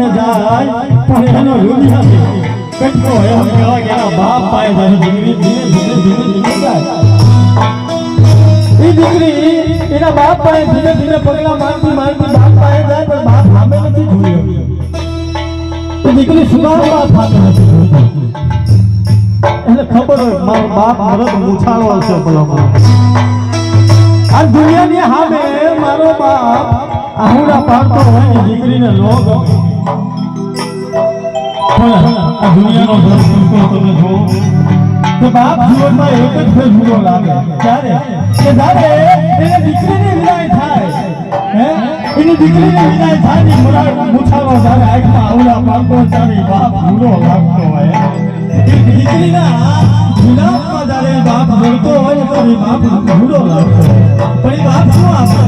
માતા જાય પણ એનો રુદિયા કટકો એમ કેવા કે એના બાપ પાસે જાય દીકરી ધીરે ધીરે ધીરે ધીરે જાય. એ દીકરી એના બાપ પાસે ધીમે ધીમે પગલા મારતી મારતી બાપ પાસે જાય, પણ બાપ સામે નથી જોયો. દીકરી સુધાર બાપ સાથે નથી એને ખબર હોય, મારો બાપ મરદ મૂછાળો હશે પેલો મારો આ દુનિયાની હામે મારો બાપ આહુડા પાડતો હોય ને દીકરીને નો ગમે પણ આ દુનિયાનો દર્દ તમે જો તો બાપ જીવનમાં એક જ ફેર ભૂલો લાગે. ત્યારે કે જ્યારે એને દીકરીની વિદાય થાય, હે? એની દીકરીની વિદાય થાય ને મોરા મુછાળો જ્યારે આંખમાં પાડતો હોય ત્યારે બાપ ભૂલો લાગતો હોય. એ દીકરીના ગુલાબમાં જ્યારે બાપ જોડતો હોય તો ત્યારે બાપ ભૂલો લાગતો હોય. પણ એ બાપ શું આપે?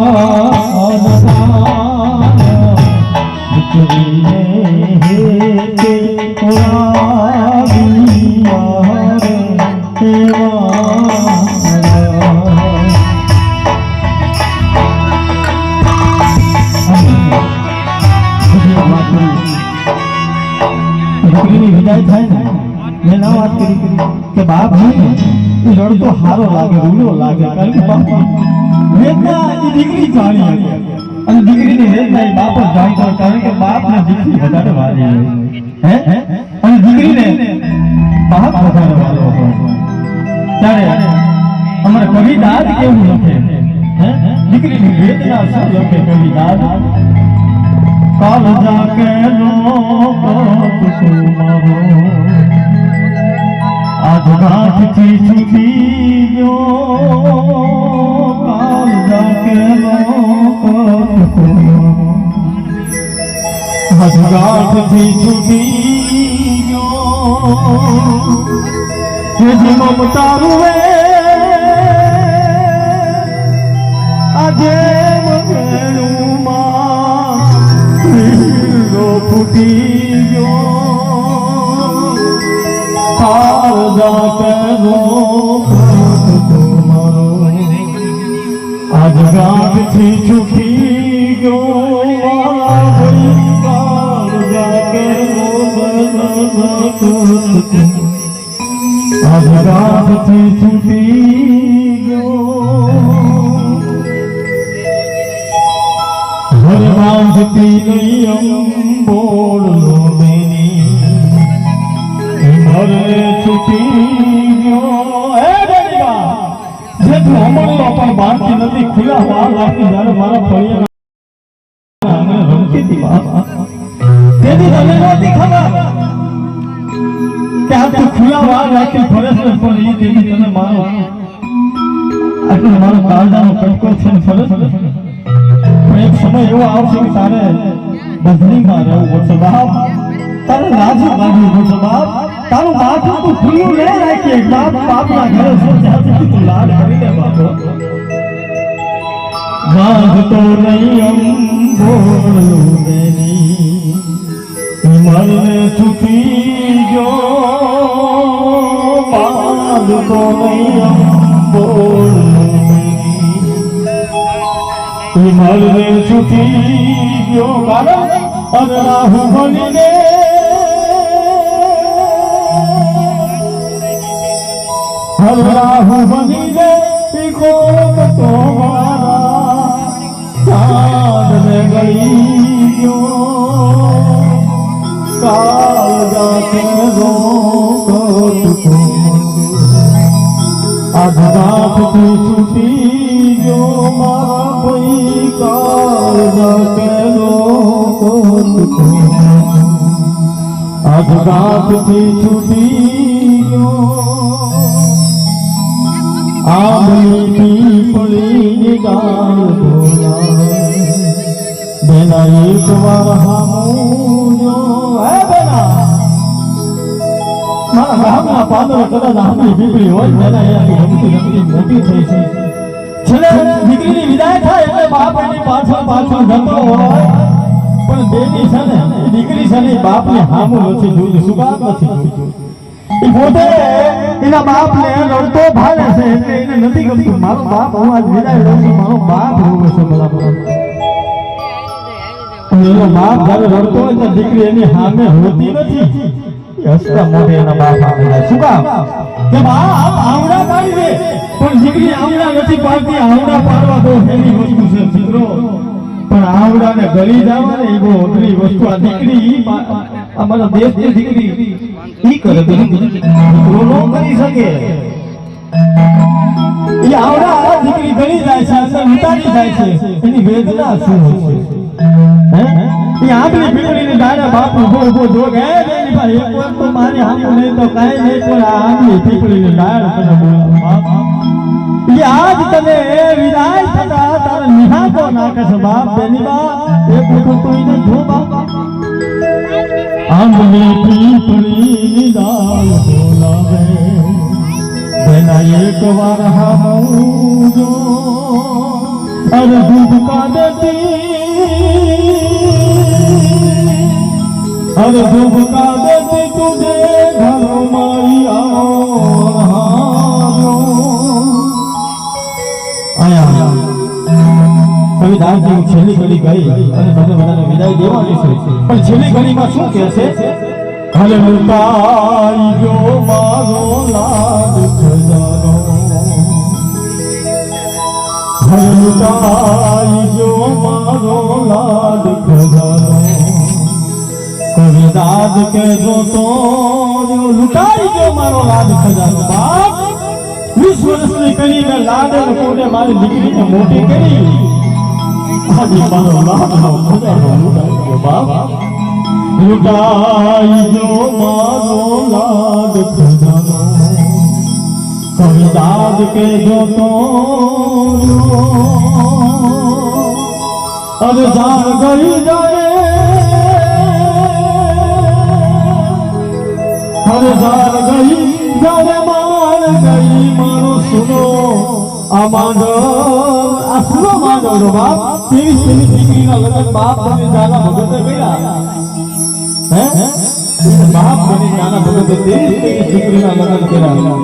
દીકરીની વિદાય થાય ને મેં ના વાત કરી કે બાપ છે ને એ હારો લાગે રૂડો લાગે કારણ કે બાપ વેદના એ દીકરી જાણી હતી અને દીકરીની વેદના એ બાપ જ જાણતો કારણ કે બાપને દીકરી વધારે વાલી હે? અને દીકરીને બાપ વધારે વાલો હતો ત્યારે અમારે કવિદાદ કેવું લખે? દીકરીની વેદના શું લખે કવિ કે કાલ જાકે નો કુસુમાવો આજ ગાંઠથી છૂટી ગયો કાલ જાકે નો કુસુમાવો આજ ગાંઠથી છૂટી ગયો જે એક સમય એવો આવશે કે તારે બંધણીમાં રહેવું પડશે બાપ બાજુ પડશે તારું માથું તું ખુલ્લું ન રાખીએ બાપ બાપના ઘરે શું જ્યાં સુધી તું લાડ કરી લે બાપ બાંધતો નહીં અંબોળું દેની મરને છૂટી ગયો બાંધતો નહીં અંબોળું મરને છૂટી ગયો કારણ અગરાહુ બનીને અગરાહુ બનીને ઈ કોક તો મારા ચાંદને ગઈ ગયો. કાલ જાતે રોકત કો આજ રાતથી છૂટી ગયો મારા કાળ કેલો રાતથી છૂટી મોટી થઈ છે છેલ્લે દીકરીની વિદાય થાય એટલે બાપ એની પાછળ હોય પણ બેટી છે ને દીકરી છે ને બાપને હામું નથી જોયું. શું નથી એના બાપ ને રડતો ભાળે છે. એટલે એને નથી ગમતું. મારો બાપ, હું આજ વિદાય છું. મારો બાપ રોવે છે બધા એનો બાપ જયારે રડતો હોય ત્યારે દીકરી એની સામે હોતી નથી. આવડા પાડી દે. પણ દીકરી આવડા નથી પાડતી. આવડા પાડવા બહુ હેલી વસ્તુ છે મિત્રો પણ આવડાને ગળી જવા એ બહુ વસ્તુ. આ દીકરી ઈ કરે નો કરી શકે. એ આવડા દીકરી ગળી જાય છે અંદર ઉતારી જાય છે. એની વેદના શું હશે? હે? એ આપણી પીપળીની ડાળે બાપ ઊભો ઊભો જો કે હે બેની એક વાર તો મારી હામું નહીં તો કાંઈ નહીં, પણ આ આપણી પીપળીને ડાળ તને બોલાવો. બાપ એ આજ તને વિદાય થતા તારા નિહાકો નાખે બાપ, બેની બા એક વખત તો એને જો બાપ આંબલી પીપળીની ડાળ બોલાવે બેના એક વાર હામું જો અરે ડૂબકા દેતી અરે ડૂબકા દેતી તુજે ઘર મારી આવો આયા. હવે છેલ્લી ઘડી ગઈ અને તમને બધાને વિદાય દેવાની છે. પણ છેલ્લી ઘડીમાં શું કહેશે? હલે મુકાઈ મારો લાડ ખજાનો. હલે મુકાઈ ગયો મારો લાડ ખજાનો. કવિદાદ કે જો તો લૂંટાઈ ગયો મારો લાડ ખજાનો. બાપ, વીસ વર્ષની કરીને લાડ કોને મારી દીકરીને મોટી કરી? આજે મારો લાડનો ખજાનો લૂંટાઈ ગયો બાપ લૂંટાઈ ગયો મારો લાડ કે અરે જાણ ગઈ જાણે માર મારો સુનો આ માંડવ આ સુનો માંડવ નો બાપ તેવી તેવી દીકરીના લગ્ન બાપ બની જાના ભગતે ગયા હે બાપ બની જાના ભગતે તેવી તેવી દીકરીના લગ્ન કર્યા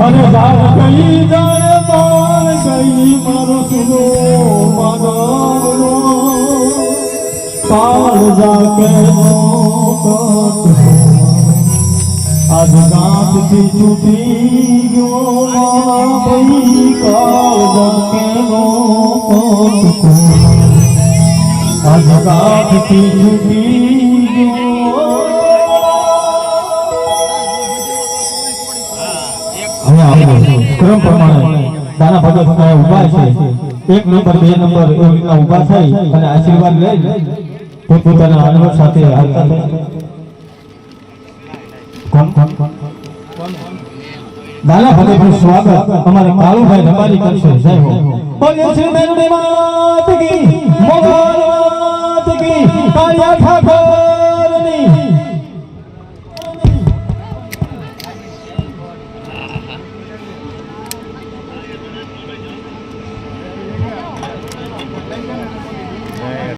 અરે જાણ ગઈ જાણે માર ગઈ મારો સુનો માંડવ નો પાળ જાકે નો કટ આજ ગાંઠથી છૂટી ગયો મારી કાળ જગકેનો આજ ગાંઠથી છૂટી ગયો. હવે આવો. ક્રમ પ્રમાણે દાના ભગત ઊભા છે. એક નંબર બે નંબર એવી રીતના ઊભા થઈ અને આશીર્વાદ લઈ પોતપોતાના અનુભવ સાથે હાલતા કોણ કોણ? દાદા ભગતનું સ્વાગત અમારે કાળુભાઈ રબારી કરશે. જય હો. બોલે મેરડી માત કી મોગલ માત કી ઠાકોર